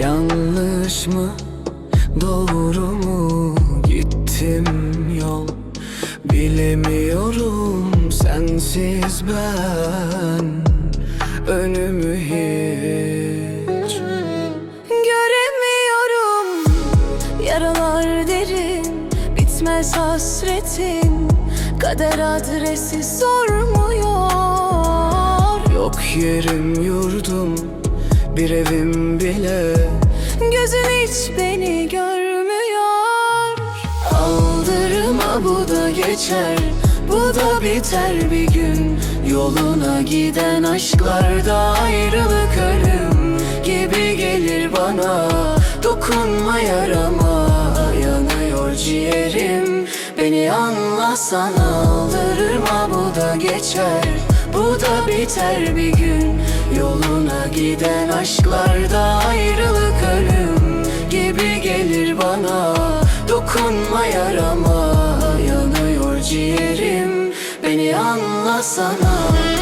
Yanlış mı? Doğru mu? Gittim yol. Bilemiyorum sensiz ben. Önümü hiç Göremiyorum. Yaralar derin Bitmez hasretin. Kader adresi sormuyor. Yok yerim yurdum. Bir evim bile beni görmüyor. Aldırma bu da geçer. Bu da biter bir gün. Yoluna giden aşklarda ayrılık ölüm Gibi gelir bana. Dokunma yarama Yanıyor ciğerim. Beni anlasana Aldırma bu da geçer. Bu da biter bir gün. Yoluna giden aşklarda ayrılık anlasana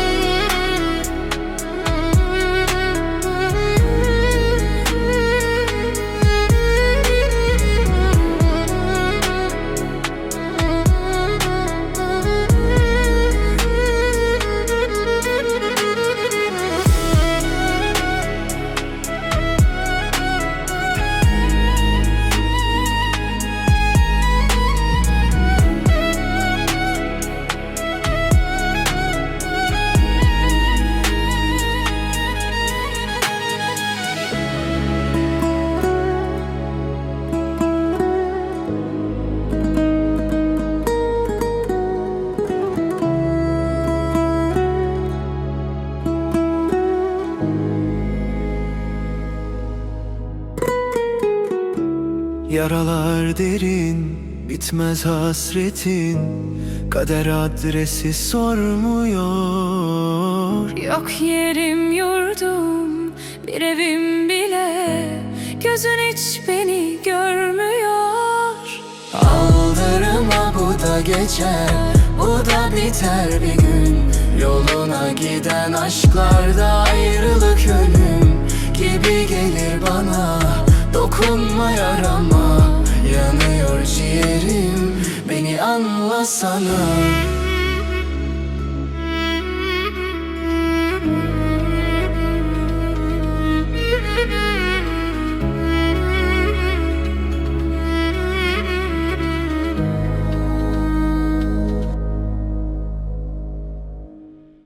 Yaralar derin Bitmez hasretin. Kader adresi sormuyor. Yok yerim yurdum Bir evim bile. Gözün hiç beni görmüyor. Aldırma bu da geçer. Bu da biter bir gün. Yoluna giden aşklarda ayrılık ölüm Gibi gelir bana. Dokunma yarama anlasana